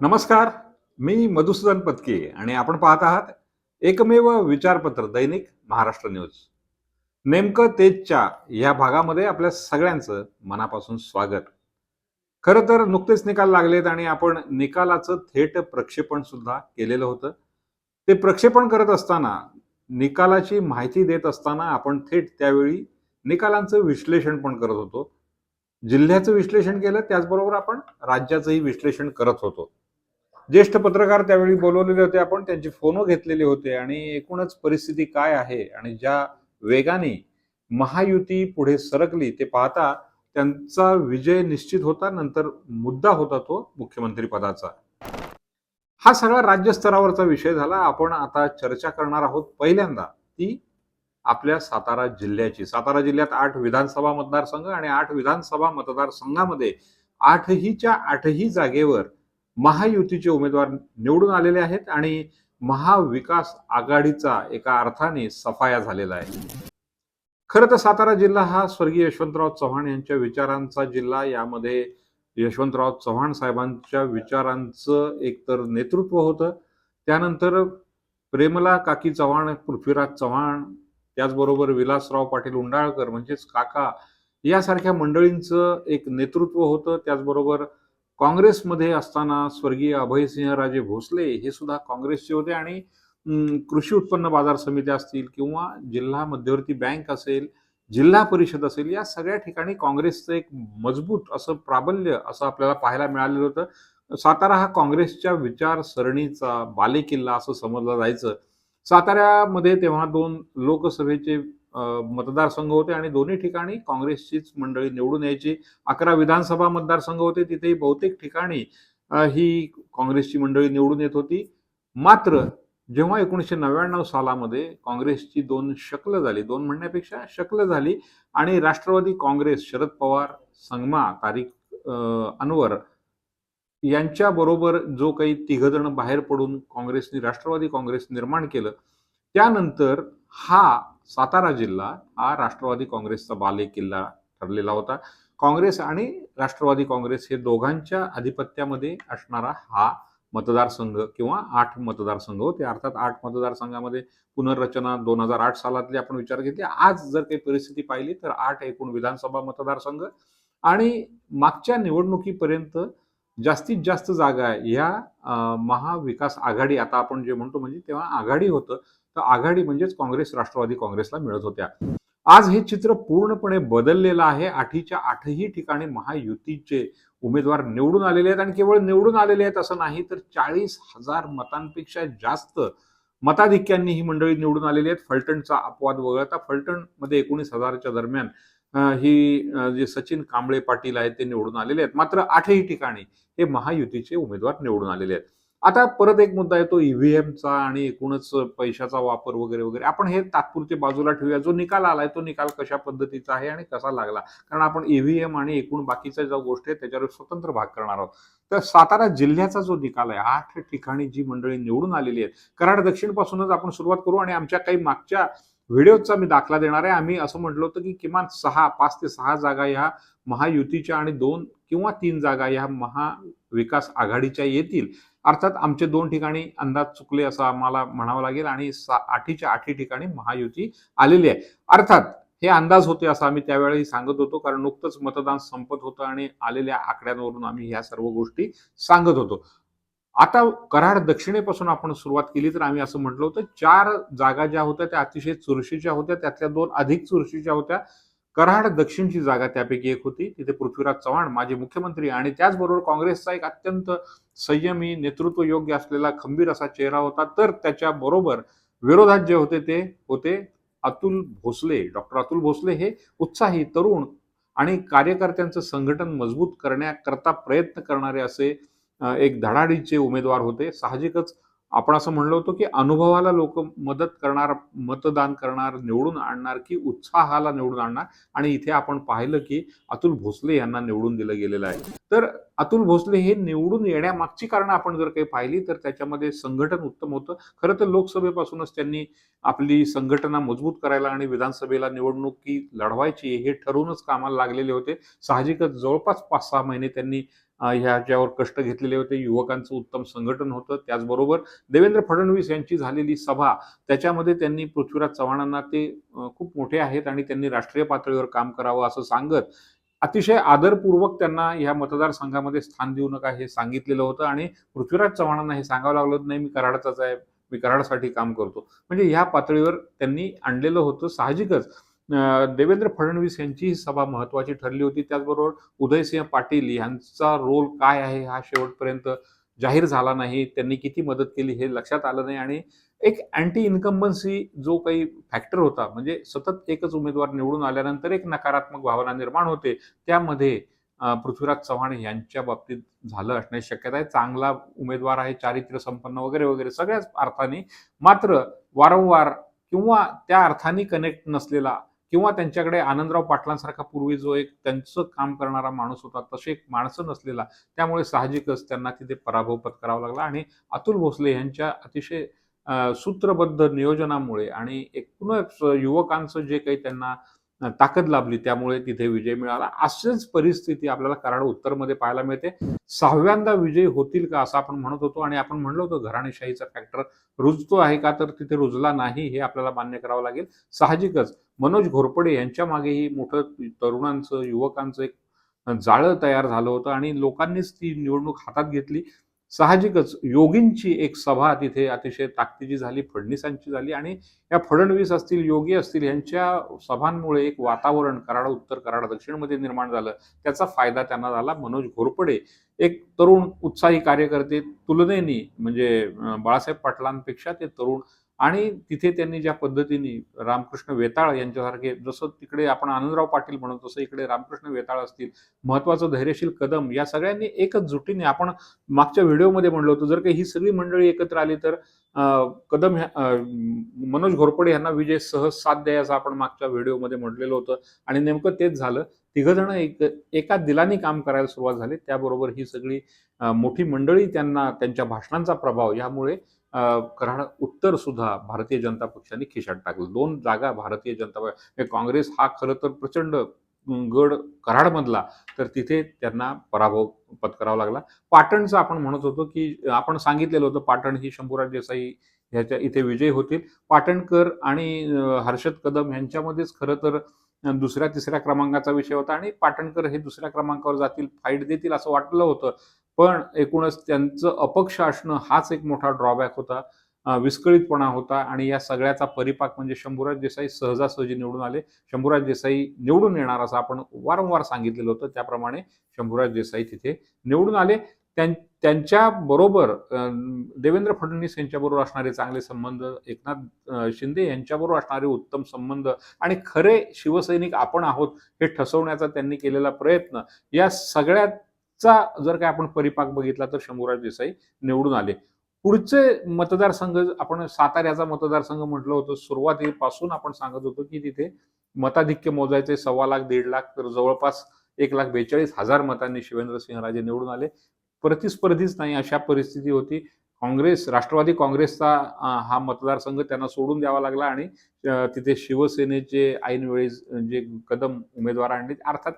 नमस्कार मी मधुसूदन पत्के आणि आपण पाहत आहात एकमेव विचारपत्र दैनिक महाराष्ट्र न्यूज. नेमकं तेजच्या या भागामध्ये आपल्या सगळ्यांचं मनापासून स्वागत. खरं तर नुकतेच निकाल लागलेत आणि आपण निकालाचं थेट प्रक्षेपण सुद्धा केलेलं होतं. ते प्रक्षेपण करत असताना निकालाची माहिती देत असताना आपण थेट त्यावेळी निकालांचं विश्लेषण पण करत होतो. जिल्ह्याचं विश्लेषण केलं त्याचबरोबर आपण राज्याचंही विश्लेषण करत होतो. ज्येष्ठ पत्रकार त्यावेळी बोलवलेले होते. आपण त्यांची फोनो घेतलेले होते. आणि एकूणच परिस्थिती काय आहे? आणि ज्या वेगाने महायुती पुढे सरकली ते पाहता त्यांचा विजय निश्चित होता नंतर मुद्दा होता तो मुख्यमंत्री पदाचा. हा सगळा राज्यस्तरावरचा विषय झाला. आपण आता चर्चा करणार आहोत पहिल्यांदा ती आपल्या सातारा जिल्ह्याची. सातारा जिल्ह्यात आठ विधानसभा मतदारसंघ आणि आठ विधानसभा मतदारसंघामध्ये आठहीच्या आठही जागेवर महायुतीचे उमेदवार निवडून आलेले आहेत आणि महाविकास आघाडीचा एका अर्थाने सफाया झालेला आहे. खरं तर सातारा जिल्हा हा स्वर्गीय यशवंतराव चव्हाण यांच्या विचारांचा जिल्हा. यामध्ये यशवंतराव चव्हाण साहेबांच्या विचारांचं एकतर नेतृत्व होतं. त्यानंतर प्रेमला काकी चव्हाण पृथ्वीराज चव्हाण त्याचबरोबर विलासराव पाटील उंडाळकर म्हणजेच काका यासारख्या मंडळींचं एक नेतृत्व होतं. त्याचबरोबर काँग्रेसमध्ये असताना स्वर्गीय अभयसिंहराजे भोसले हे सुद्धा काँग्रेसचे होते आणि कृषी उत्पन्न बाजार समित्या असतील किंवा जिल्हा मध्यवर्ती बँक असेल जिल्हा परिषद असेल या सगळ्या ठिकाणी काँग्रेसचं एक मजबूत असं प्राबल्य असं आपल्याला पाहायला मिळालेलं होतं. सातारा हा काँग्रेसच्या विचारसरणीचा बालेकिल्ला असं समजलं जायचं. साताऱ्यामध्ये तेव्हा दोन लोकसभेचे मतदारसंघ होते आणि दोन्ही ठिकाणी काँग्रेसचीच मंडळी निवडून यायची. अकरा विधानसभा मतदारसंघ होते. तिथेही बहुतेक ठिकाणी ही काँग्रेसची मंडळी निवडून येत होती. मात्र जेव्हा एकोणीसशे नव्याण्णव सालामध्ये काँग्रेसची दोन शकलं झाली दोन म्हणण्यापेक्षा शकलं झाली आणि राष्ट्रवादी काँग्रेस शरद पवार संगमा तारिक अनवर यांच्याबरोबर जो काही तिघजण बाहेर पडून काँग्रेसने राष्ट्रवादी काँग्रेस निर्माण केलं त्यानंतर हा सातारा जिल्हा हा राष्ट्रवादी काँग्रेसचा बाले किल्ला ठरलेला होता. काँग्रेस आणि राष्ट्रवादी काँग्रेस हे दोघांच्या आधिपत्यामध्ये असणारा हा मतदारसंघ किंवा आठ मतदारसंघ होते. अर्थात आठ मतदारसंघामध्ये पुनर्रचना दोन हजार आठ सालातली आपण विचार घेतली. आज जर काही परिस्थिती पाहिली तर आठ एकूण विधानसभा मतदारसंघ आणि मागच्या निवडणुकीपर्यंत जास्तीत जास्त जागा ह्या महाविकास आघाडी आता आपण जे म्हणतो म्हणजे तेव्हा आघाडी होतं. तर आघाडी म्हणजेच काँग्रेस राष्ट्रवादी काँग्रेसला मिळत होत्या. आज हे चित्र पूर्णपणे बदललेलं आहे. आठीच्या आठही ठिकाणी महायुतीचे उमेदवार निवडून आलेले आहेत. आणि केवळ निवडून आलेले आहेत असं नाही तर चाळीस हजार मतांपेक्षा जास्त मताधिक्यांनी ही मंडळी निवडून आलेली आहेत. फलटणचा अपवाद वगळता फलटणमध्ये एकोणीस हजारच्या दरम्यान ही जे सचिन कांबळे पाटील आहेत ते निवडून आलेले आहेत. मात्र आठही ठिकाणी हे महायुतीचे उमेदवार निवडून आलेले आहेत. आता परत एक मुद्दा येतो ईव्हीएमचा आणि एकूणच पैशाचा वापर वगैरे वगैरे. आपण हे तात्पुरते बाजूला ठेवूया. जो निकाल आलाय तो निकाल कशा पद्धतीचा आहे आणि कसा लागला? कारण आपण ईव्हीएम आणि एकूण बाकीच्या ज्या गोष्टी आहेत त्याच्यावर स्वतंत्र भाग करणार आहोत. तर सातारा जिल्ह्याचा जो निकाल आहे आठ ठिकाणी जी मंडळी निवडून आलेली आहेत. कराड दक्षिण पासूनच आपण सुरुवात करू आणि आमच्या काही मागच्या व्हिडिओचा मी दाखला देणार आहे. आम्ही असं म्हटलं होतं की किमान सहा पाच ते सहा जागा ह्या महायुतीच्या आणि दोन किंवा तीन जागा ह्या महाविकास आघाडीच्या येतील. अर्थात आमचे दोन ठिकाणी अंदाज चुकले असं आम्हाला म्हणावं लागेल आणि आठीच्या आठी ठिकाणी महायुती आलेली आहे. अर्थात हे अंदाज होते असं आम्ही त्यावेळी सांगत होतो कारण नुकतंच मतदान संपत होतं आणि आलेल्या आकड्यांवरून आम्ही ह्या सर्व गोष्टी सांगत होतो. आता कराड दक्षिणेपासून आपण सुरुवात केली तर आम्ही असं म्हटलं होतं चार जागा ज्या होत्या त्या अतिशय चुरशीच्या होत्या त्यातल्या दोन अधिक चुरशीच्या होत्या. कराड दक्षिणची जागा त्यापैकी एक होती. तिथे पृथ्वीराज चव्हाण माजी मुख्यमंत्री आणि त्याचबरोबर काँग्रेसचा एक अत्यंत संयमी नेतृत्व योग्य असलेला खंबीर असा चेहरा होता. तर त्याच्या बरोबर विरोधात जे होते ते होते अतुल भोसले. डॉक्टर अतुल भोसले हे उत्साही तरुण आणि कार्यकर्त्यांचं संघटन मजबूत करण्याकरता प्रयत्न करणारे असे एक धडाडीचे उमेदवार होते. साहजिकच आपण असं म्हणलो होतो की अनुभवाला लोक मदत करणार मतदान करणार निवडून आणणार की उत्साहाला निवडून आणणार? आणि इथे आपण पाहिलं की अतुल भोसले यांना निवडून दिलं गेलेलं आहे. तर अतुल भोसले हे निवडून येण्यामागची कारण आपण जर काही पाहिली तर त्याच्यामध्ये संघटन उत्तम होतं. खरं तर लोकसभेपासूनच त्यांनी आपली संघटना मजबूत करायला आणि विधानसभेला निवडणुकी लढवायची हे ठरूनच कामाला लागलेले होते. साहजिकच जवळपास पाच सहा महिने त्यांनी ह्याच्यावर कष्ट घेतलेले होते युवकांचं उत्तम संघटन होतं. त्याचबरोबर देवेंद्र फडणवीस यांची झालेली सभा त्याच्यामध्ये त्यांनी पृथ्वीराज चव्हाणांना ते खूप मोठे आहेत आणि त्यांनी राष्ट्रीय पातळीवर काम करावं असं सांगत अतिशय आदरपूर्वक त्यांना ह्या मतदारसंघामध्ये स्थान देऊ नका हे सांगितलेलं होतं आणि पृथ्वीराज चव्हाणांना हे सांगावं लागलं नाही मी कराडचाच आहे मी कराडसाठी काम करतो. म्हणजे ह्या पातळीवर त्यांनी आणलेलं होतं साहजिकच. देवेंद्र फडणवीस यांची ही सभा महत्वाची ठरली होती. त्याचबरोबर उदयसिंह पाटील यांचा रोल काय आहे हा शेवटपर्यंत जाहीर झाला नाही. त्यांनी किती मदत केली हे लक्षात आलं नाही. आणि एक अँटी इन्कम्बन्सी जो काही फॅक्टर होता म्हणजे सतत एकच उमेदवार निवडून आल्यानंतर एक नकारात्मक भावना निर्माण होते. त्यामध्ये पृथ्वीराज चव्हाण यांच्या बाबतीत झालं असण्याची शक्यता आहे. चांगला उमेदवार आहे चारित्र्य संपन्न वगैरे वगैरे सगळ्याच अर्थाने. मात्र वारंवार किंवा त्या अर्थाने कनेक्ट नसलेला किंवा त्यांच्याकडे आनंदराव पाटलांसारखा पूर्वी जो एक त्यांचं काम करणारा माणूस होता तसे एक माणसं नसलेला त्यामुळे साहजिकच त्यांना तिथे पराभव पत्करावा लागला. आणि अतुल भोसले यांच्या अतिशय सूत्रबद्ध नियोजनामुळे आणि एकूणच युवकांचं जे काही त्यांना ताकद लाभली त्यामुळे तिथे विजय मिळाला. अशीच परिस्थिती आपल्याला कराड उत्तरमध्ये पाहायला मिळते. सहाव्यांदा विजय होतील का असं आपण म्हणत होतो आणि आपण म्हणलो होतो घराणेशाहीचा फॅक्टर रुजतो आहे का तर तिथे रुजला नाही हे आपल्याला मान्य करावं लागेल. साहजिकच मनोज घोरपडे यांच्या मागेही मोठं तरुणांचं युवकांचं एक जाळं तयार झालं होतं आणि लोकांनीच ती निवडणूक हातात घेतली. साहजिकच योगींची एक सभा तिथे अतिशय ताकदीची झाली फडणवीसांची झाली आणि या फडणवीस असतील योगी असतील यांच्या सभांमुळे एक वातावरण कराड उत्तर कराड दक्षिणमध्ये निर्माण झालं. त्याचा फायदा त्यांना झाला. मनोज घोरपडे एक तरुण उत्साही कार्यकर्ते तुलनेने म्हणजे बाळासाहेब पाटलांपेक्षा ते तरुण आणि तिथे त्यांनी ज्या पद्धतीने रामकृष्ण वेताळ यांच्यासारखे जसं तिकडे आपण आनंदराव पाटील म्हणतो तसं इकडे रामकृष्ण वेताळ असतील महत्वाचं धैर्यशील कदम या सगळ्यांनी एकच जुटीने आपण मागच्या व्हिडिओमध्ये म्हणलं होतं जर काही ही सगळी मंडळी एकत्र आली तर अं, कदम मनोज घोरपडे यांना विजय सहज साथ द्यायचं आपण मागच्या व्हिडिओमध्ये म्हटलेलं होतं आणि नेमकं तेच झालं. तिघजण एक एका दिलाने काम करायला सुरुवात झाली. त्याबरोबर ही सगळी मोठी मंडळी त्यांना त्यांच्या भाषणांचा प्रभाव यामुळे कारण उत्तर सुद्धा भारतीय जनता पक्षाने खिशात टाकलं. दोन जागा भारतीय जनता पक्ष म्हणजे काँग्रेस हा खरं तर प्रचंड गड गड कराडमधला तर तिथे त्यांना पराभव पत्करावा लागला. पाटणचं आपण म्हणत होतो की आपण सांगितलेलं होतं पाटण ही शंभूराज देसाई ह्याच्या इथे विजय होतील. पाटणकर आणि हर्षद कदम यांच्यामध्येच खरं तर दुसऱ्या तिसऱ्या क्रमांकाचा विषय होता आणि पाटणकर हे दुसऱ्या क्रमांकावर जातील फाईट देतील असं वाटलं होतं. पण एकूणच त्यांचं अपक्ष असणं हाच एक मोठा ड्रॉबॅक होता. विस्कळीतपणा होता आणि या सगळ्याचा परिपाक म्हणजे शंभूराज देसाई सहजासहजी निवडून आले. शंभूराज देसाई निवडून येणार असं आपण वारंवार सांगितलेलं होतं. त्याप्रमाणे शंभूराज देसाई तिथे निवडून आले. त्यां- त्यांच्या बरोबर देवेंद्र फडणवीस यांच्याबरोबर असणारे चांगले संबंध एकनाथ शिंदे यांच्याबरोबर असणारे उत्तम संबंध आणि खरे शिवसैनिक आपण आहोत हे ठसवण्याचा त्यांनी केलेला प्रयत्न या सगळ्यात चा जर काय आपण परिपाक बघितला तर शंभूराज देसाई निवडून आले. पुढचे मतदारसंघ आपण साताऱ्याचा मतदारसंघ म्हटलं होतं सुरुवातीपासून आपण सांगत होतो की तिथे मताधिक्य मोजायचे सव्वा लाख दीड लाख तर जवळपास एक लाख बेचाळीस हजार मतांनी शिवेंद्रसिंहराजे निवडून आले. प्रतिस्पर्धीच नाही अशा परिस्थिती होती. काँग्रेस राष्ट्रवादी काँग्रेसचा हा मतदारसंघ त्यांना सोडून द्यावा लागला आणि तिथे शिवसेनेचे ऐनवेळी जे कदम उमेदवार आणले अर्थात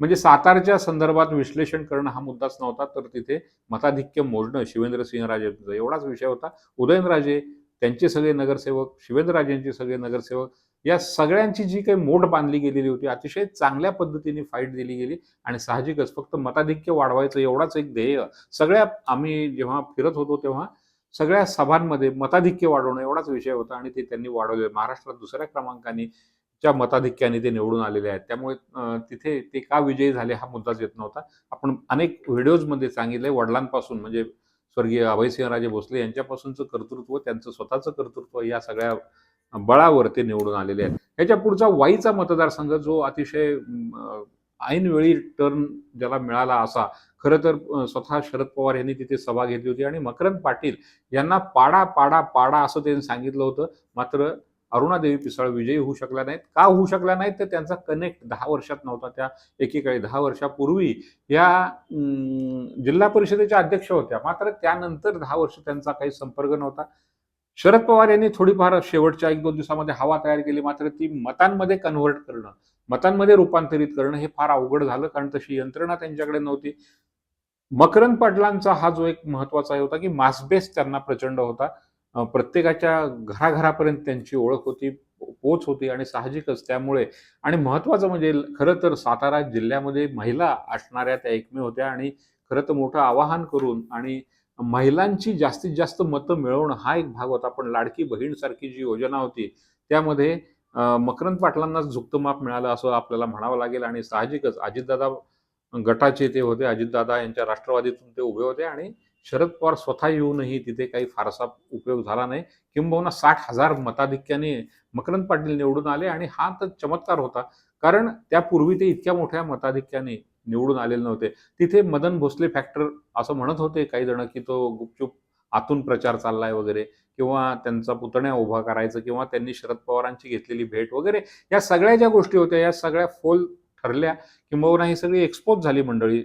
म्हणजे सातारच्या संदर्भात विश्लेषण करणं हा मुद्दाच नव्हता तर तिथे मताधिक्य मोजणं शिवेंद्रसिंहराजे एवढाच विषय होता. उदयनराजे त्यांचे सगळे नगरसेवक शिवेंद्रराजेंचे सगळे नगरसेवक या सगळ्यांची जी काही मोठ बांधली गेलेली होती अतिशय चांगल्या पद्धतीने फाईट दिली गेली आणि साहजिकच फक्त मताधिक्य वाढवायचं एवढाच एक ध्येय. सगळ्या आम्ही जेव्हा फिरत होतो तेव्हा सगळ्या सभांमध्ये मताधिक्य वाढवणं एवढाच विषय होता आणि ते त्यांनी वाढवले. महाराष्ट्रात दुसऱ्या क्रमांकाने च्या मताधिक्याने ते निवडून आलेले आहेत. त्यामुळे तिथे ते का विजयी झाले हा मुद्दाच येत नव्हता. आपण अनेक व्हिडिओजमध्ये सांगितलंय वडिलांपासून म्हणजे स्वर्गीय अभयसिंहराजे भोसले यांच्यापासूनचं कर्तृत्व त्यांचं स्वतःचं कर्तृत्व या सगळ्या बळावर ते निवडून आलेले आहेत. ह्याच्या पुढचा वाईचा मतदारसंघ जो अतिशय ऐनवेळी टर्न ज्याला मिळाला असा खरं तर स्वतः शरद पवार यांनी तिथे सभा घेतली होती आणि मकरंद पाटील यांना पाडा पाडा पाडा असं त्यांनी सांगितलं होतं. मात्र अरुणादेवी पिसाळ विजयी होऊ शकल्या नाहीत. का होऊ शकल्या नाहीत? तर त्यांचा कनेक्ट दहा वर्षात नव्हता. त्या एकेकाळी दहा वर्षापूर्वी या जिल्हा परिषदेच्या अध्यक्ष होत्या. मात्र त्यानंतर दहा वर्ष त्यांचा काही संपर्क नव्हता. शरद पवार यांनी थोडीफार शेवटच्या एक दोन दिवसामध्ये हवा तयार केली. मात्र ती मतांमध्ये कन्व्हर्ट करणं मतांमध्ये रूपांतरित करणं हे फार अवघड झालं. कारण तशी यंत्रणा त्यांच्याकडे नव्हती. मकरंद पाटलांचा हा जो एक महत्त्वाचा होता की मासबेस त्यांना प्रचंड होता. प्रत्येकाच्या घराघरापर्यंत त्यांची ओळख होती पोच होती आणि साहजिकच त्यामुळे आणि महत्वाचं म्हणजे खरं तर सातारा जिल्ह्यामध्ये महिला असणाऱ्या त्या एकमेव होत्या आणि खरं तर मोठं आवाहन करून आणि महिलांची जास्तीत जास्त मतं मिळवणं हा एक भाग होता. पण लाडकी बहीणसारखी जी योजना होती त्यामध्ये मकरंद पाटलांनाच झुकतं माप मिळालं असं आपल्याला म्हणावं लागेल आणि साहजिकच अजितदादा गटाचे ते होते अजितदादा यांच्या राष्ट्रवादीतून ते उभे होते आणि शरद पवार स्वतः येऊनही तिथे काही फारसा उपयोग झाला नाही. किंबहुना साठ हजार मताधिक्याने मकरंद पाटील निवडून आले आणि हा तर चमत्कार होता. कारण त्यापूर्वी ते इतक्या मोठ्या मताधिक्याने निवडून आलेले नव्हते. तिथे मदन भोसले फॅक्टर असं म्हणत होते काही जण की तो गुपचूप आतून प्रचार चाललाय वगैरे किंवा त्यांचा पुतण्या उभा करायचं किंवा त्यांनी शरद पवारांची घेतलेली भेट वगैरे. या सगळ्या ज्या गोष्टी होत्या या सगळ्या फोल ठरल्या. किंबहुना ही सगळी एक्सपोज झाली मंडळी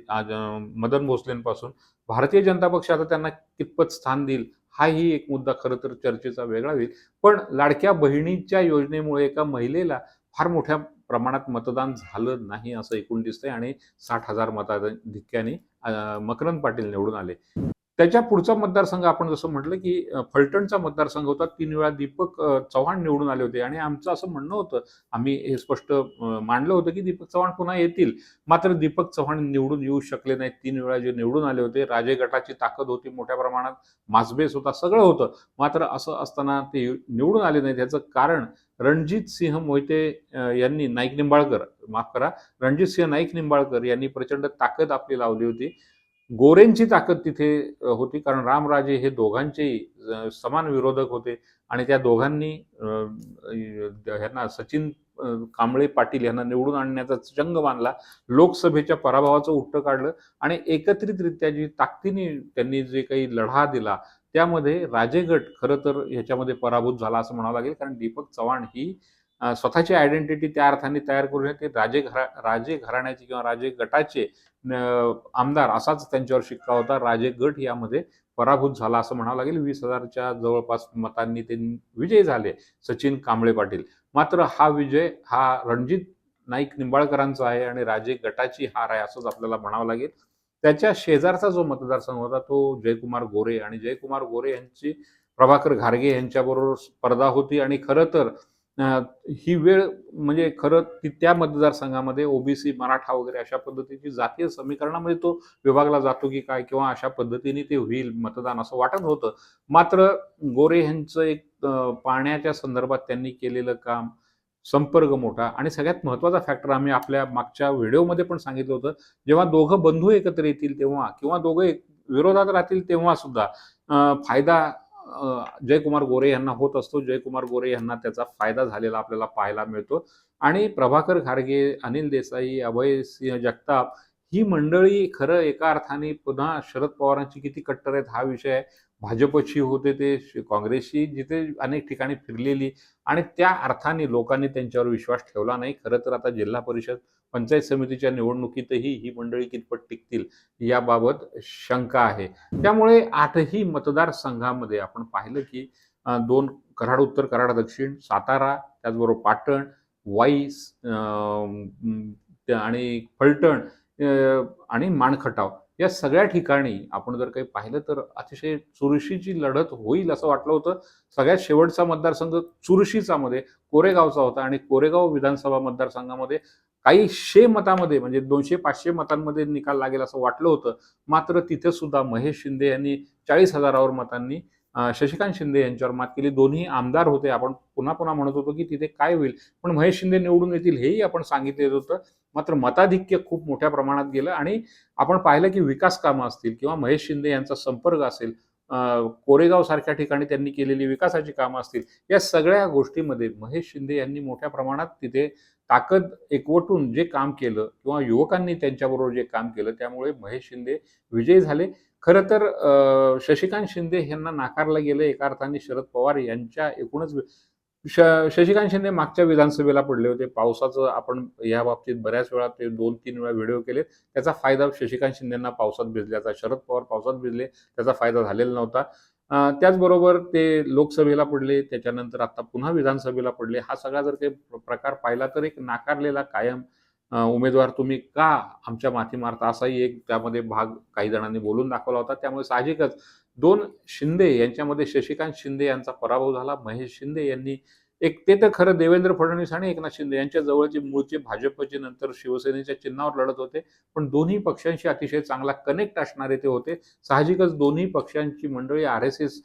मदन भोसलेंपासून. भारतीय जनता पक्ष आता त्यांना कितपत स्थान देईल हाही एक मुद्दा खरं तर चर्चेचा वेगळा होईल. पण लाडक्या बहिणीच्या योजनेमुळे एका महिलेला फार मोठ्या प्रमाणात मतदान झालं नाही असं एकूण दिसतंय आणि साठ हजार मताधिक्याने धिक्क्याने मकरंद पाटील निवडून आले. त्याच्या पुढचा मतदारसंघ आपण जसं म्हटलं की फलटणचा मतदारसंघ होता. तीन वेळा दीपक चव्हाण निवडून आले होते. आणि आमचं असं म्हणणं होतं आम्ही हे स्पष्ट मांडलं होतं की दीपक चव्हाण पुन्हा येतील. मात्र दीपक चव्हाण निवडून येऊ शकले नाहीत. तीन वेळा जे निवडून आले होते राजे गटाची ताकद होती मोठ्या प्रमाणात. मासबेस होता सगळं होतं. मात्र असं असताना ते निवडून आले नाहीत. याचं कारण रणजित सिंह मोहिते यांनी नाईक निंबाळकर माफ करा रणजित सिंह नाईक निंबाळकर यांनी प्रचंड ताकद आपली लावली होती. गोरेंची ताकद तिथे होती. कारण रामराजे हे दोघांचेही समान विरोधक होते. आणि त्या दोघांनी ह्यांना सचिन कांबळे पाटील यांना निवडून आणण्याचा चंग मानला. लोकसभेच्या पराभवाचं उट्ट काढलं. आणि एकत्रितरित्या जी ताकदीने त्यांनी जे काही लढा दिला त्यामध्ये राजेगट खरं तर ह्याच्यामध्ये पराभूत झाला असं म्हणावं लागेल. कारण दीपक चव्हाण ही स्वतःची आयडेंटिटी त्या अर्थाने तयार करून शकते राजे घरा राजे घराण्याचे किंवा राजे गटाचे आमदार असाच त्यांच्यावर शिक्का होता. राजे गट यामध्ये पराभूत झाला असं म्हणावं लागेल. वीस हजारच्या जवळपास मतांनी ते विजयी झाले सचिन कांबळे पाटील. मात्र हा विजय हा रणजित नाईक निंबाळकरांचा आहे आणि राजे गटाची हार आहे असंच आपल्याला म्हणावं लागेल. त्याच्या शेजारचा जो मतदारसंघ होता तो जयकुमार गोरे. आणि जयकुमार गोरे यांची प्रभाकर घारगे यांच्याबरोबर स्पर्धा होती. आणि खरं तर ही वेळ म्हणजे खरं ती त्या मतदारसंघामध्ये ओबीसी मराठा वगैरे अशा पद्धतीची जातीय समीकरणामध्ये तो विभागला जातो की काय किंवा अशा पद्धतीने ते होईल मतदान असं वाटत होतं मात्र गोरे यांचं एक पाण्याच्या संदर्भात त्यांनी केलेलं काम संपर्क मोठा आणि सगळ्यात महत्त्वाचा फॅक्टर आम्ही आपल्या मागच्या व्हिडिओमध्ये पण सांगितलं होतं. जेव्हा दोघं बंधू एकत्र येतील तेव्हा किंवा दोघं एक- विरोधात राहतील तेव्हा सुद्धा फायदा जयकुमार गोरे यांना होत असतो. जयकुमार गोरे यांना त्याचा फायदा झालेला आपल्याला पाहायला मिळतो. आणि प्रभाकर घारगे अनिल देसाई अभय सिंह जगताप ही मंडळी खरं एका अर्थाने पुन्हा शरद पवारांची किती कट्टर आहेत हा विषय भाजपशी होते ते काँग्रेसशी जिथे अनेक ठिकाणी फिरलेली आणि त्या अर्थाने लोकांनी त्यांच्यावर विश्वास ठेवला नाही. खरं तर आता जिल्हा परिषद पंचायत समितीच्या निवडणुकीतही ही मंडळी कितपत टिकतील याबाबत शंका आहे. त्यामुळे आठही मतदारसंघामध्ये आपण पाहिलं की दोन कराड उत्तर कराड दक्षिण सातारा त्याचबरोबर पाटण वाईस आणि फलटण आणि माणखटाव या सगळ्या ठिकाणी आपण जर काही पाहिलं तर अतिशय चुरशीची लढत होईल असं वाटलं होतं. सगळ्यात शेवटचा मतदारसंघ चुरशीचा मध्ये कोरेगावचा होता आणि कोरेगाव विधानसभा मतदारसंघामध्ये काही शे मतामध्ये म्हणजे दोनशे पाचशे मतांमध्ये निकाल लागेल असं वाटलं होतं. मात्र तिथे सुद्धा महेश शिंदे यांनी चाळीस हजारावर मतांनी शशिकांत शिंदे यांच्यावर मात केली. दोन्ही आमदार होते. आपण पुन्हा पुन्हा म्हणत होतो की तिथे काय होईल. पण महेश शिंदे निवडून येतील हेही आपण सांगितलेलं होतं. मात्र मताधिक्य खूप मोठ्या प्रमाणात गेलं आणि आपण पाहिलं की विकास कामं असतील किंवा महेश शिंदे यांचा संपर्क असेल कोरेगाव सारख्या ठिकाणी त्यांनी केलेली विकासाची कामं असतील या सगळ्या गोष्टीमध्ये महेश शिंदे यांनी मोठ्या प्रमाणात तिथे ताकद एकवटून जे काम केलं किंवा युवकांनी त्यांच्याबरोबर जे काम केलं त्यामुळे महेश शिंदे विजयी झाले. खरं तर अं, शशिकांत शिंदे यांना नाकारलं गेलं एका अर्थाने शरद पवार यांच्या एकूणच श- शशिकांत शिंदे मागच्या विधानसभेला पडले होते. पावसाचं आपण या बाबतीत बऱ्याच वेळा ते दोन तीन वेळा व्हिडिओ केले त्याचा फायदा शशिकांत शिंदेना पावसात भिजल्याचा शरद पवार पावसात भिजले त्याचा फायदा झालेला नव्हता. त्याचबरोबर ते लोकसभेला पडले त्याच्यानंतर आता पुन्हा विधानसभेला पडले. हा सगळा जर काही प्रकार पाहिला तर एक नाकारलेला कायम उमेदवार तुम्ही का आमच्या माथी मारता असाही एक त्यामध्ये भाग काही जणांनी बोलून दाखवला होता. त्यामुळे साहजिकच दोन शिंदे यांच्यामध्ये शशिकांत शिंदे यांचा पराभव झाला. महेश शिंदे यांनी एक ते तर खरं देवेंद्र फडणवीस आणि एकनाथ शिंदे यांच्या जवळचे मूळचे भाजपचे नंतर शिवसेनेच्या चिन्हावर लढत होते. पण दोन्ही पक्षांशी अतिशय चांगला कनेक्ट असणारे ते होते. साहजिकच दोन्ही पक्षांची मंडळी आर एस एस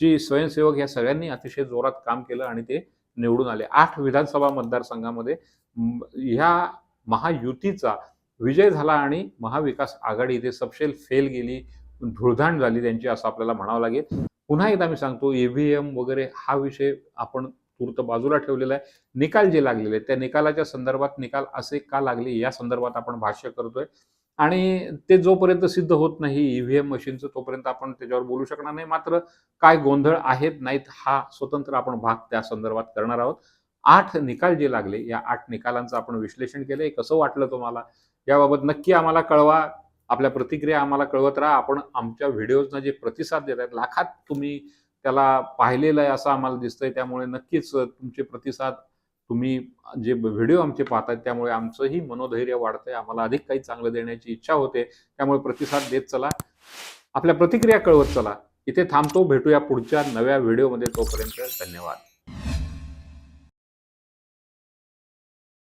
जी स्वयंसेवक या सगळ्यांनी अतिशय जोरात काम केलं आणि ते निवडून आले. आठ विधानसभा मतदारसंघामध्ये ह्या महायुतीचा विजय झाला आणि महाविकास आघाडी इथे सपशेल फेल गेली धुळधाण झाली त्यांची असं आपल्याला म्हणावं लागेल. पुन्हा एकदा मी सांगतो ईव्हीएम वगैरे हा विषय आपण तूर्त बाजूला ठेवलेला आहे. निकाल जे लागलेले आहेत, त्या निकालाच्या संदर्भात निकाल असे का लागले या संदर्भात आपण भाष्य करतोय. आणि ते जोपर्यंत सिद्ध होत नाही ईव्हीएम मशीनचं तोपर्यंत आपण त्याच्यावर बोलू शकणार नाही. मात्र काय गोंधळ आहेत नाहीत हा स्वतंत्र आपण भाग त्या संदर्भात करणार आहोत. आठ निकाल जे लागले या आठ निकालांचं आपण विश्लेषण केलंय कसं वाटलं तुम्हाला? याबाबत नक्की आम्हाला कळवा. आपल्या प्रतिक्रिया आम्हाला कळवत राहा. आपण आमच्या व्हिडिओजना जे प्रतिसाद देत आहेत लाखात तुम्ही त्याला पाहिलेलं आहे असं आम्हाला दिसतंय. त्यामुळे नक्कीच तुमचे प्रतिसाद तुम्ही जे व्हिडिओ आमचे पाहतात त्यामुळे आमचंही मनोधैर्य वाढतंय. आम्हाला अधिक काही चांगलं देण्याची इच्छा होते. त्यामुळे प्रतिसाद देत चला. आपल्या प्रतिक्रिया कळवत चला. इथे थांबतो. भेटूया पुढच्या नव्या व्हिडिओमध्ये. तोपर्यंत धन्यवाद.